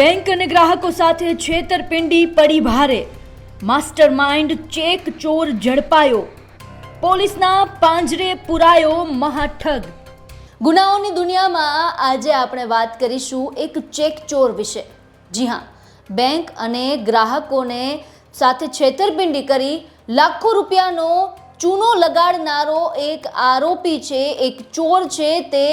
Bank અને ગ્રાહકો સાથે છેતરપિંડી પડી ભારે માસ્ટર માઇન્ડ ચેક ચોર ઝડપાયો. પોલીસના પાંજરે પુરાયો મહાઠગ. ગુનાઓની દુનિયામાં આજે આપણે વાત કરીશું એક ચેક ચોર વિશે. જી હા, બેંક અને ગ્રાહકોને સાથે છેતરપિંડી કરી લાખો રૂપિયાનો ચૂનો લગાડનારો એક આરોપી છે, એક ચોર છે, તે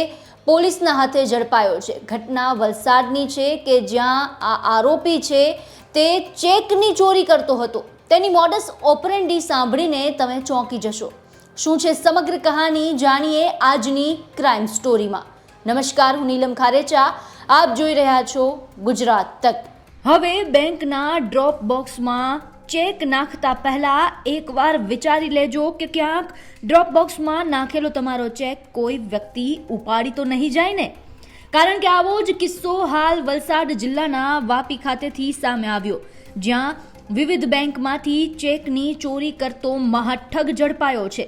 પોલીસના હાથે ઝડપાયો છે. ઘટના વલસાડની છે કે જ્યાં આ આરોપી છે તે ચેકની ચોરી કરતો હતો. તેની મોડસ ઓપરેન્ડી સાંભળીને તમે ચોંકી જશો. શું છે સમગ્ર કહાની જાણીએ આજની ક્રાઇમ સ્ટોરીમાં નમસ્કાર, હું નીલમ ખારેચા. આપ જોઈ રહ્યા છો ગુજરાત તક. હવે બેંકના ડ્રોપ બોક્સમાં ચેક નાખતા પહેલા એકવાર વિચારી લેજો કે ક્યાંક ડ્રોપ બોક્સમાં નાખેલો તમારો ચેક કોઈ વ્યક્તિ ઉપાડી તો નહીં જાય ને? કારણ કે આવો જ કિસ્સો હાલ વલસાડ જિલ્લાના વાપી ખાતેથી સામે આવ્યો, જ્યાં વિવિધ બેંકમાંથી ચેકની ચોરી કરતો મહાઠગ ઝડપાયો છે.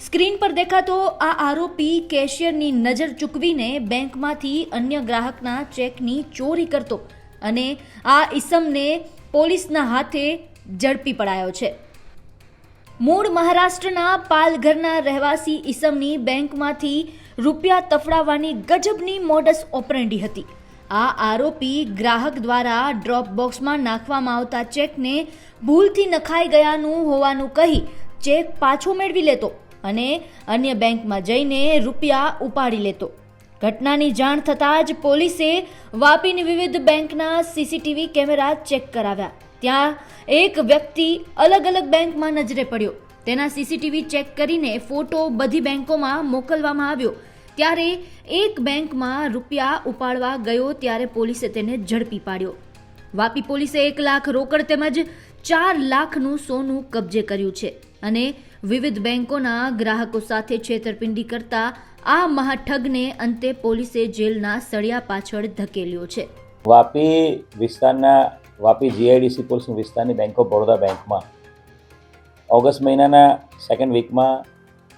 સ્ક્રીન પર દેખાતો આ આરોપી કેશિયરની નજર ચૂકવીને બેંકમાંથી અન્ય ગ્રાહકના ચેકની ચોરી કરતો અને આ ઈસમને પોલીસના હાથે ઝડપી પડાયો છે. મૂળ મહારાષ્ટ્રના પાલઘરના રહેવાસી ઈસમની બેંકમાંથી રૂપિયા તફડાવવાની ગજબની મોડસ ઓપરેન્ડી હતી. આ આરોપી ગ્રાહક દ્વારા ડ્રોપ બોક્સમાં નાખવામાં આવતા ચેકને ભૂલથી નખાઈ ગયાનું હોવાનું કહી ચેક પાછો મેળવી લેતો અને અન્ય બેંકમાં જઈને રૂપિયા ઉપાડી લેતો. ઘટનાની જાણ થતાં જ પોલીસે વાપીની વિવિધ બેંકના સીસીટીવી કેમેરા ચેક કરાવ્યા. ત્યાં એક વ્યક્તિ અલગ અલગ બેંકમાં નજરે પડ્યો. તેના સીસીટીવી ચેક કરીને ફોટો બધી બેંકોમાં મોકલવામાં આવ્યો. ત્યારે એક બેંકમાં રૂપિયા ઉપાડવા ગયો ત્યારે પોલીસે તેને ઝડપી પાડ્યો. વાપી પોલીસે એક લાખ રોકડ તેમજ ચાર લાખનું સોનું કબજે કર્યું છે અને વિવિધ બેંકોના ગ્રાહકો સાથે છેતરપિંડી કરતા આ મહાઠગને અંતે પોલીસે જેલના સળિયા પાછળ ધકેલ્યો છે. વાપી વિસ્તારના વાપી જીઆઈડીસી પોલીસ વિસ્તારની બેંક ઓફ બરોડા બેંકમાં ઓગસ્ટ મહિનાના સેકન્ડ વીકમાં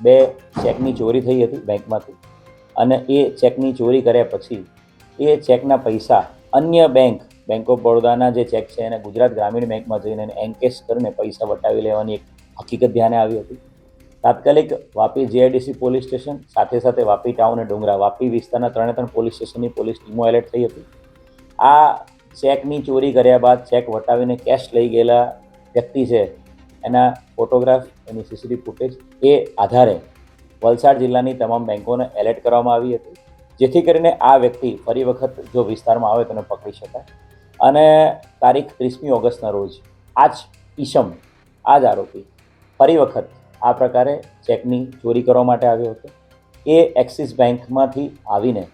બે ચેકની ચોરી થઈ હતી બેંકમાંથી. અને એ ચેકની ચોરી કર્યા પછી એ ચેકના પૈસા અન્ય બેંક બેંક ઓફ બરોડાના જે ચેક છે એને ગુજરાત ગ્રામીણ બેંકમાં જઈને એને એન્કેશ કરીને પૈસા વટાવી લેવાની એક હકીકત ધ્યાને આવી હતી. તાત્કાલિક વાપી જીઆઈડીસી પોલીસ સ્ટેશન સાથે સાથે વાપી ટાઉન અને ડુંગરા, વાપી વિસ્તારના ત્રણે ત્રણ પોલીસ સ્ટેશનની પોલીસ ટીમો એલર્ટ થઈ હતી. આ ચેકની ચોરી કર્યા બાદ ચેક વટાવીને કેશ લઈ ગયેલા વ્યક્તિ છે. એના ફોટોગ્રાફ એની સીસીટીવી ફૂટેજ એ આધારે વલસાડ જિલ્લાની તમામ બેંકોને એલર્ટ કરવામાં આવી હતી. જેથી કરીને આ વ્યક્તિ ફરી વખત જો વિસ્તારમાં આવે તેને પકડી શકાય. અને તારીખ ત્રીસમી ઓગસ્ટના રોજ આ જ ઈશમ આ જ આરોપી ફરી વખત આ પ્રકારે ચેકની ચોરી કરવા માટે આવ્યો હતો. એ એક્સિસ બેંકમાંથી આવીને,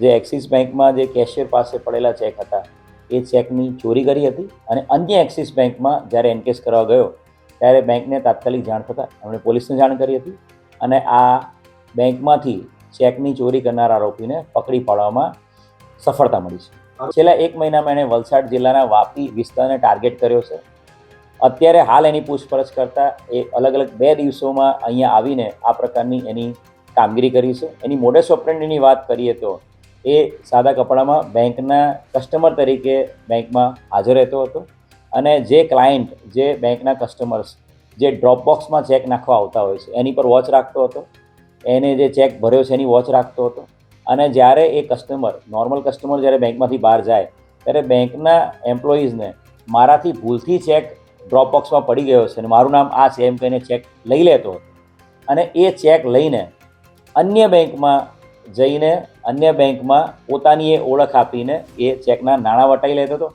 જે એક્સિસ બેંકમાં જે કેશિયર પાસે પડેલા ચેક હતા એ ચેકની ચોરી કરી હતી અને અન્ય એક્સિસ બેંકમાં જ્યારે એનકેસ કરવા ગયો, ત્યારે બેંકને તાત્કાલિક જાણ થતાં એમણે પોલીસને જાણ કરી હતી અને આ બેંકમાંથી ચેકની ચોરી કરનાર આરોપીને પકડી પાડવામાં સફળતા મળી છે. છેલ્લા એક મહિનામાં એણે વલસાડ જિલ્લાના વાપી વિસ્તારને ટાર્ગેટ કર્યો છે. અત્યારે હાલ એની પૂછપરછ કરતાં એ અલગ અલગ બે દિવસોમાં અહીંયા આવીને આ પ્રકારની એની કામગીરી કરી છે. એની મોડેસ ઓપરેન્ડીની વાત કરીએ તો એ સાદા કપડામાં બેંકના કસ્ટમર તરીકે બેંકમાં હાજર રહેતો હતો અને જે ક્લાયન્ટ જે બેંકના કસ્ટમર્સ જે ડ્રોપબોક્સમાં ચેક નાખવા આવતા હોય છે, એની પર વોચ રાખતો હતો. એને જે ચેક ભર્યો છે, એની વોચ રાખતો હતો. અને જ્યારે એ કસ્ટમર નોર્મલ કસ્ટમર જ્યારે બેંકમાંથી બહાર જાય, ત્યારે બેંકના એમ્પ્લોઈઝને મારાથી ભૂલથી ચેક ડ્રોપ બોક્સમાં પડી ગયો છે અને મારું નામ આ છે એમ કહીને ચેક લઈ લેતો હતો. અને એ ચેક લઈને અન્ય બેંકમાં જઈને અન્ય બેંકમાં પોતાની એ ઓળખ આપીને એ ચેકના નાણાં વટાવી લેતો હતો.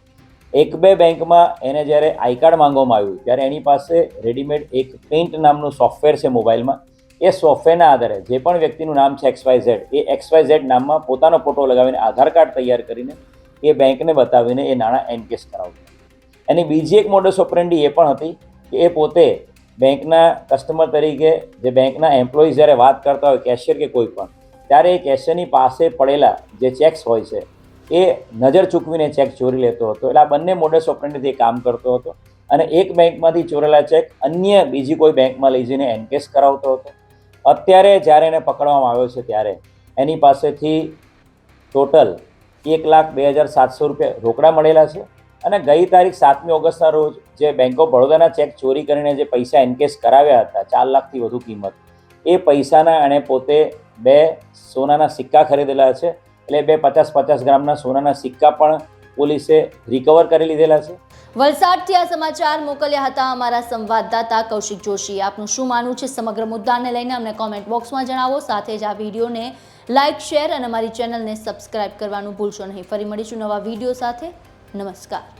એક બે બેંકમાં એને જ્યારે આઈ કાર્ડ માંગવામાં આવ્યું, ત્યારે એની પાસે રેડીમેડ એક પેઇન્ટ નામનું સોફ્ટવેર છે મોબાઈલમાં. એ સોફ્ટવેરના આધારે જે પણ વ્યક્તિનું નામ છે એક્સ વાય ઝેડ, એ એક્સવાય ઝેડ નામમાં પોતાનો ફોટો લગાવીને આધાર કાર્ડ તૈયાર કરીને એ બેંકને બતાવીને એ નાણાં એનકેશ કરાવતો એની બીજી એક મોડસ ઓપરેન્ડી એ પણ હતી કે એ પોતે બેંકના કસ્ટમર તરીકે જે બેંકના એમ્પ્લોઈઝ જ્યારે વાત કરતા હોય કેશિયર કે કોઈ પણ ત્યારે એ કેશિયરની પાસે પડેલા જે ચેક્સ હોય છે, એ નજર ચૂકવીને ચેક ચોરી લેતો હતો. એટલે આ બંને મોડસ ઓપરેન્ડીથી કામ કરતો હતો અને એક બેંકમાંથી ચોરેલા ચેક અન્ય બીજી કોઈ બેંકમાં લઈ જઈને એનકેસ કરાવતો હતો. અત્યારે જ્યારે એને પકડવામાં આવ્યો છે ત્યારે એની પાસેથી ટોટલ એક લાખ બે હજાર સાતસો રૂપિયા રોકડા મળેલા છે અને ગઈ તારીખ સાતમી ઓગસ્ટના રોજ જે બેંક ઓફ બડોદાના ચેક ચોરી કરીને જે પૈસા એનકેશ કરાવ્યા હતા, ચાર લાખથી વધુ કિંમત, એ પૈસાના એણે પોતે બે સોનાના સિક્કા ખરીદેલા છે. એટલે બે પચાસ પચાસ ગ્રામના સોનાના સિક્કા પણ પોલીસે રિકવર કરી લીધેલા છે. વલસાડથી આ સમાચાર મોકલ્યા હતા અમારા સંવાદદાતા કૌશિક જોશી. આપનું શું માનવું છે સમગ્ર મુદ્દાને લઈને અમને કોમેન્ટ બોક્સમાં જણાવો. સાથે જ આ વિડીયોને લાઇક શેર અને અમારી ચેનલને સબસ્ક્રાઇબ કરવાનું ભૂલશો નહીં. ફરી મળીશું નવા વીડિયો સાથે. નમસ્કાર.